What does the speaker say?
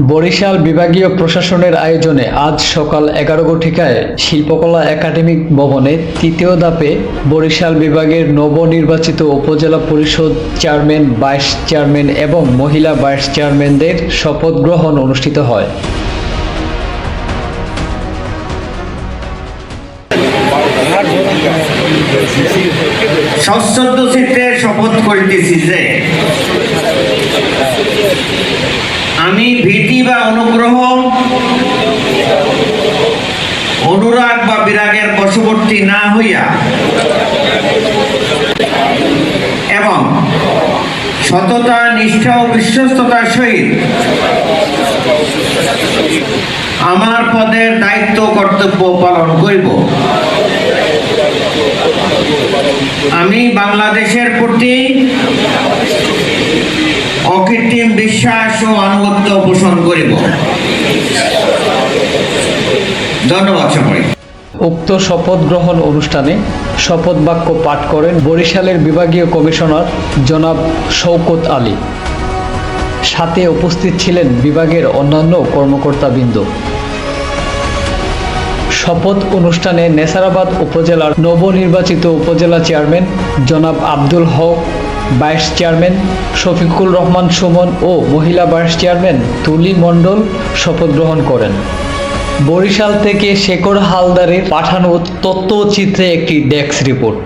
বরিশাল বিভাগীয় প্রশাসনের আয়োজনে আজ সকাল এগারো ঘটিকায় শিল্পকলা একাডেমিক ভবনে তৃতীয় ধাপে বরিশাল বিভাগের নবনির্বাচিত উপজেলা পরিষদ চেয়ারম্যান, ভাইস চেয়ারম্যান এবং মহিলা ভাইস চেয়ারম্যানদের শপথ গ্রহণ অনুষ্ঠিত হয়। চিত্রে শপথ করিতেছি যে আমি ভীতি বা অনুগ্রহ, অনুরাগ বা বিরাগের বশবর্তী না হইয়া এবং সততা, নিষ্ঠা ও বিশ্বস্ততার সহিত আমার পদের দায়িত্ব কর্তব্য পালন করিব। আমি বাংলাদেশের প্রতি অকৃত্রিম বিশ্বাস ও আনুগত্য পোষণ করিব। ধন্যবাদ সকলে উক্ত শপথ গ্রহণ অনুষ্ঠানে শপথ বাক্য পাঠ করেন বরিশালের বিভাগীয় কমিশনার জনাব শওকত আলী। সাথে উপস্থিত ছিলেন বিভাগের অন্যান্য কর্মকর্তাবৃন্দ। শপথ অনুষ্ঠানে নেসারাবাদ উপজেলার নবনির্বাচিত উপজেলা চেয়ারম্যান জনাব আব্দুল হক ভাইস চেয়ারম্যান শফিকুল রহমান সুমন ও মহিলা ভাইস চেয়ারম্যান তুলি মণ্ডল শপথ গ্রহণ করেন। বরিশাল থেকে শেখর হালদারের পাঠানো তথ্যচিত্রে একটি ডেস্ক রিপোর্ট।